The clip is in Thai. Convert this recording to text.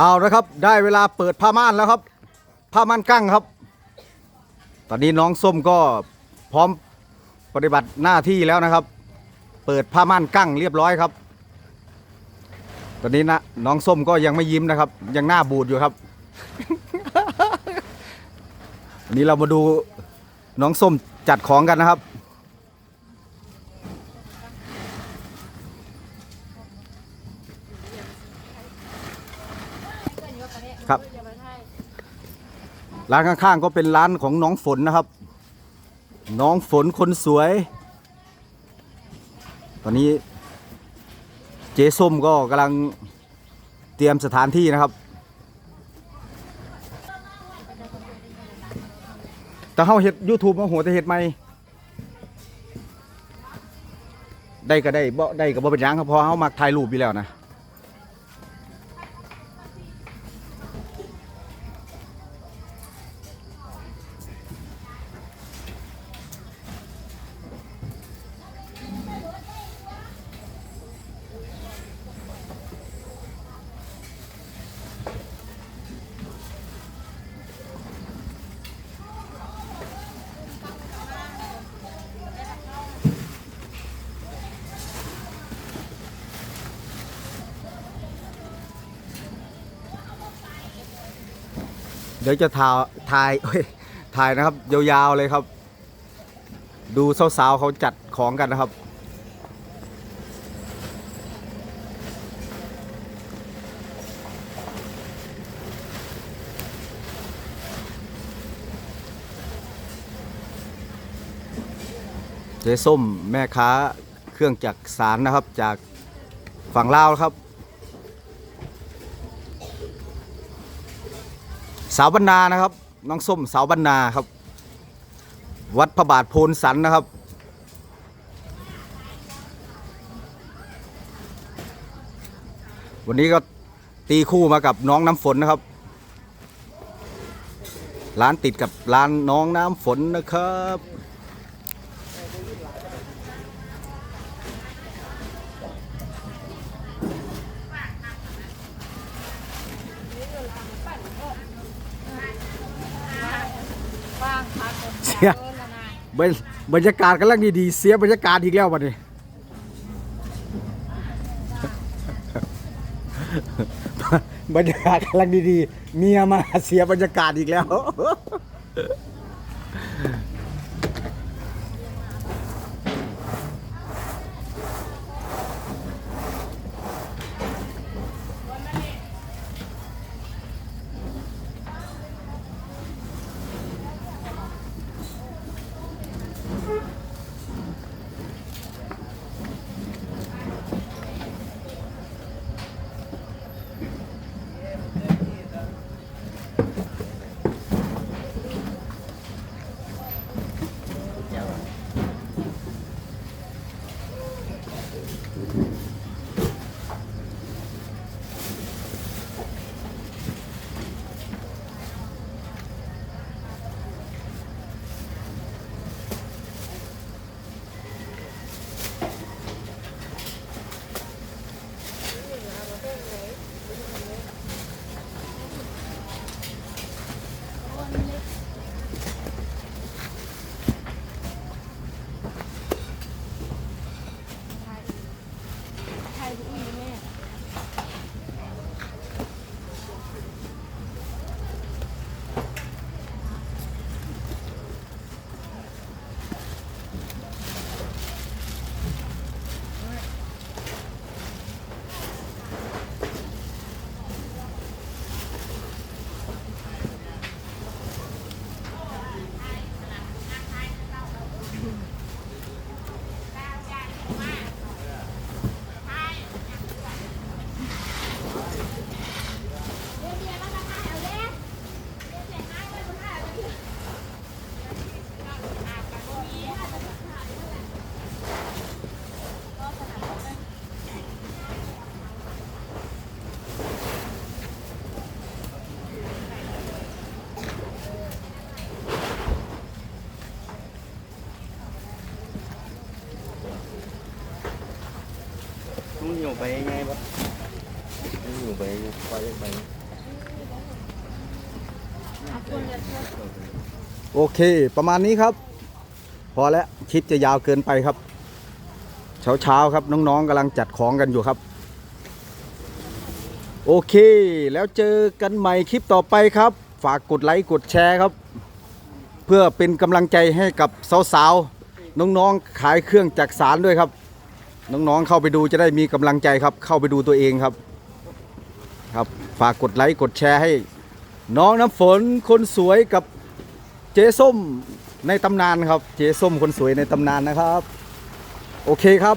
เอาละครับ ได้เวลาเปิดผ้าม่านแล้วครับ ผ้าม่านกั้งครับ ตอนนี้น้องส้มก็พร้อมปฏิบัติหน้าที่แล้วนะครับ เปิดผ้าม่านกั้งเรียบร้อยครับ ตอนนี้นะน้องส้มก็ยังไม่ยิ้มนะครับ ยังหน้าบูดอยู่ครับ วันนี้เรามาดูน้องส้มจัดของกันนะครับ ร้านข้างๆก็เป็นร้านของน้องฝนนะครับ น้องฝนคนสวย ตอนนี้เจ๊ส้มก็กำลังเตรียมสถานที่นะครับ แต่เขาเห็ด YouTube มาหัวแต่เห็ดไหมได้ก็ได้บ่ได้ก็บ่เป็นหยังครับเพราะเขามักถ่ายรูปอยู่แล้วนะ เดี๋ยวจะถ่ายถ่ายเอ้ยถ่ายนะครับ ยาวๆเลยครับ ดูสาวๆเขาจัดของกันนะครับ จ๊ส้มแม่ค้าเครื่องจักสารนะครับจากฝั่งลาวครับ สาวบรรณานะครับ น้องส้มสาวบรรณาครับ วัดพระบาทโพนสันนะครับ วันนี้ก็ตีคู่มากับน้องน้ำฝนนะครับ ร้านติดกับร้านน้องน้ำฝนนะครับ ว่างพัก เสียบรรบรรยากาศกำลังดีๆเสียบรรยากาศอีกแล้ววันนี้บรรยากาศกำลังดีๆเมียมาเสียบรรยากาศอีกแล้ว ไปงไงบ่มึงอยู่ไปไปยังไปเอาคนละเท่าโอเค ประมาณนี้ครับ พอแล้วคลิปจะยาวเกินไปครับ เช้าเช้าครับน้องๆกำลังจัดของกันอยู่ครับ โอเค แล้วเจอกันใหม่คลิปต่อไปครับ ฝากกดไลค์กดแชร์ครับ เพื่อเป็นกำลังใจให้กับสาวๆน้องๆขายเครื่องจักสารด้วยครับ น้องๆเข้าไปดูจะได้มีกำลังใจครับ เข้าไปดูตัวเองครับ ครับฝากกดไลค์กดแชร์ให้ น้องน้ำฝนคนสวยกับเจ๊ส้มในตำนานครับ เจ๊ส้มคนสวยในตำนานนะครับ โอเคครับ